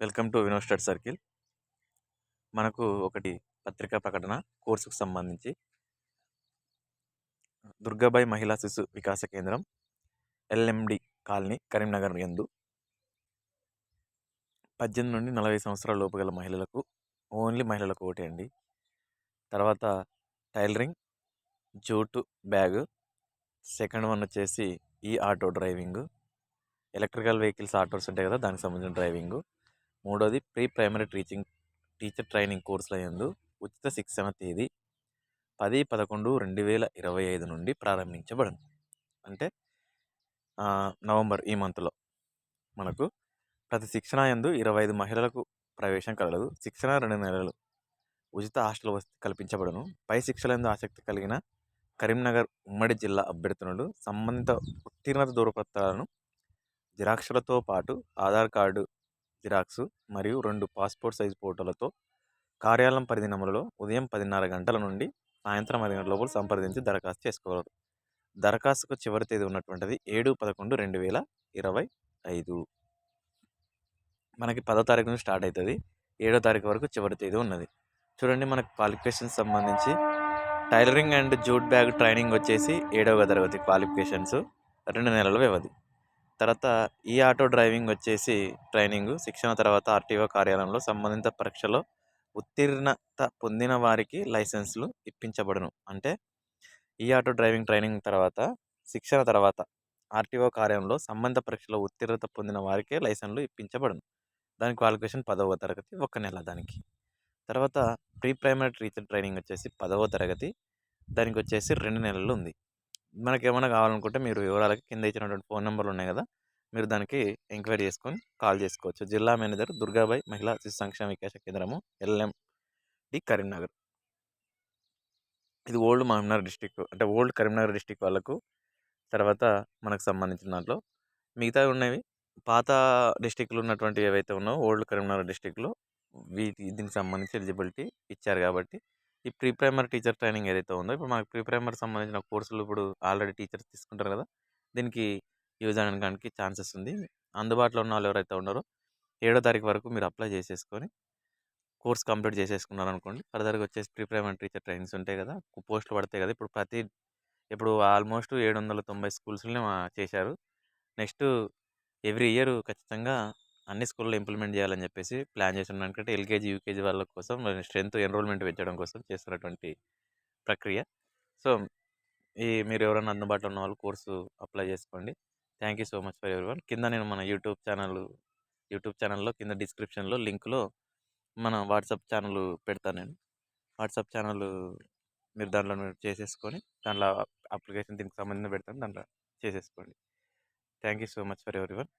Welcome to Vinod circle. మనకు ఒకటి పత్రికా ప్రకటన కోర్సుకు సంబంధించి. దుర్గాబాయి మహిళా శిశు వికాస కేంద్రం ఎల్ఎండి కాలనీ కరీంనగర్ యందు. పద్దెనిమిది నుండి నలభై సంవత్సరాల లోపు గల మహిళలకు ఓన్లీ మహిళలకు ఒకటే అండి. తర్వాత tailoring jute bag second one వచ్చేసి ఈ auto driving. Electrical vehicles autos ఉంటాయి కదా దానికి సంబంధించిన డ్రైవింగ్. మూడోది pre primary teaching teacher training కోర్సుల యందు ఉచిత శిక్షణ తేదీ పది పదకొండు రెండు వేల ఇరవై ఐదు నుండి ప్రారంభించబడింది అంటే నవంబర్ ఈ మంత్లో మనకు ప్రతి శిక్షణ యందు ఇరవై ఐదు మహిళలకు ప్రవేశం కలదు శిక్షణ రెండు నెలలు ఉచిత హాస్టల్ వసతి కల్పించబడను. పై శిక్షలందు ఆసక్తి కలిగిన కరీంనగర్ ఉమ్మడి జిల్లా అభ్యర్థులు సంబంధిత ఉత్తీర్ణత దూరపత్రాలను జిరాక్స్లతో పాటు ఆధార్ కార్డు జిరాక్స్ మరియు రెండు పాస్పోర్ట్ సైజ్ ఫోటోలతో కార్యాలయం పరిధినములలో ఉదయం పదిన్నర గంటల నుండి సాయంత్రం ఐదు గంటల లోపల సంప్రదించి దరఖాస్తు చేసుకోగలరు. దరఖాస్తుకు చివరి తేదీ ఉన్నటువంటిది ఏడు పదకొండు రెండు వేల ఇరవై ఐదు. మనకి పదో తారీఖు నుంచి స్టార్ట్ అవుతుంది ఏడో తారీఖు వరకు చివరి తేదీ ఉన్నది. చూడండి మనకు క్వాలిఫికేషన్స్ సంబంధించి tailoring and jute bag training వచ్చేసి ఏడవ తరగతి క్వాలిఫికేషన్స్ రెండు నెలల వ్యవధి. తర్వాత ఈ ఆటో డ్రైవింగ్ వచ్చేసి ట్రైనింగ్ శిక్షణ తర్వాత ఆర్టీఓ కార్యాలయంలో సంబంధిత పరీక్షలో ఉత్తీర్ణత పొందిన వారికి లైసెన్సులు ఇప్పించబడును. అంటే ఈ ఆటో డ్రైవింగ్ ట్రైనింగ్ తర్వాత శిక్షణ తర్వాత ఆర్టీఓ కార్యాలయంలో సంబంధిత పరీక్షలో ఉత్తీర్ణత పొందిన వారికే లైసెన్సులు ఇప్పించబడును. దాని క్వాలిఫికేషన్ పదవ తరగతి ఒక నెల దానికి. తర్వాత ప్రీ ప్రైమరీ టీచర్ ట్రైనింగ్ వచ్చేసి పదవ తరగతి దానికి వచ్చేసి రెండు నెలలు ఉంది. మనకి ఏమైనా కావాలనుకుంటే మీరు వివరాలకి కింద ఇచ్చినటువంటి ఫోన్ నెంబర్లు ఉన్నాయి కదా! మీరు దానికి ఎంక్వైరీ చేసుకొని కాల్ చేసుకోవచ్చు. జిల్లా మేనేజర్ దుర్గాబాయి మహిళా శిశు సంక్షేమ వికాస కేంద్రము ఎల్ఎం డి కరీంనగర్. ఇది ఓల్డ్ మహమ్నగర్ డిస్టిక్ అంటే ఓల్డ్ కరీంనగర్ డిస్టిక్ వాళ్ళకు తర్వాత మనకు సంబంధించిన దాంట్లో. మిగతా ఉన్నవి పాత డిస్టిక్లో ఉన్నటువంటి ఏవైతే ఉన్నాయో ఓల్డ్ కరీంనగర్ డిస్టిక్లో వీటి దీనికి సంబంధించి ఎలిజిబిలిటీ ఇచ్చారు కాబట్టి ఈ ప్రీ ప్రైమరీ టీచర్ ట్రైనింగ్ ఏదైతే ఉందో ఇప్పుడు మనకు ప్రీ ప్రైమరీ సంబంధించిన కోర్సులు ఇప్పుడు ఆల్రెడీ టీచర్స్ తీసుకుంటారు కదా దీనికి యూజ్ అనడానికి ఛాన్సెస్ ఉంది. అందుబాటులో ఉన్న వాళ్ళు ఎవరైతే ఉన్నారో ఏడో తారీఖు వరకు మీరు అప్లై చేసేసుకొని కోర్స్ కంప్లీట్ చేసేసుకున్నారు అనుకోండి ఫర్దర్గా వచ్చేసి ప్రీ ప్రైమరీ టీచర్ ట్రైనింగ్స్ ఉంటాయి కదా పోస్టులు పడతాయి కదా ఇప్పుడు ప్రతి ఇప్పుడు ఆల్మోస్ట్ ఏడు వందల తొంభై స్కూల్స్ని చేశారు. నెక్స్ట్ ఎవ్రీ ఇయర్ ఖచ్చితంగా అన్ని స్కూల్లో ఇంప్లిమెంట్ చేయాలని చెప్పేసి ప్లాన్ చేసి ఉన్నాను ఎందుకంటే ఎల్కేజీ యూకేజీ వాళ్ళ కోసం స్ట్రెంత్ ఎన్రోల్మెంట్ పెంచడం కోసం చేస్తున్నటువంటి ప్రక్రియ. సో ఈ మీరు ఎవరైనా అందుబాటులో ఉన్న వాళ్ళు కోర్సు అప్లై చేసుకోండి. Thank you so much for everyone కింద నేను మన యూట్యూబ్ ఛానల్ యూట్యూబ్ ఛానల్లో కింద డిస్క్రిప్షన్లో లింక్లో మన వాట్సాప్ ఛానల్ పెడతాను నేను. వాట్సాప్ ఛానల్ మీరు దాంట్లో మీరు చేసేసుకొని దాంట్లో అప్లికేషన్ దీనికి సంబంధించిన పెడతాను. దాంట్లో చేసేసుకోండి. Thank you so much for everyone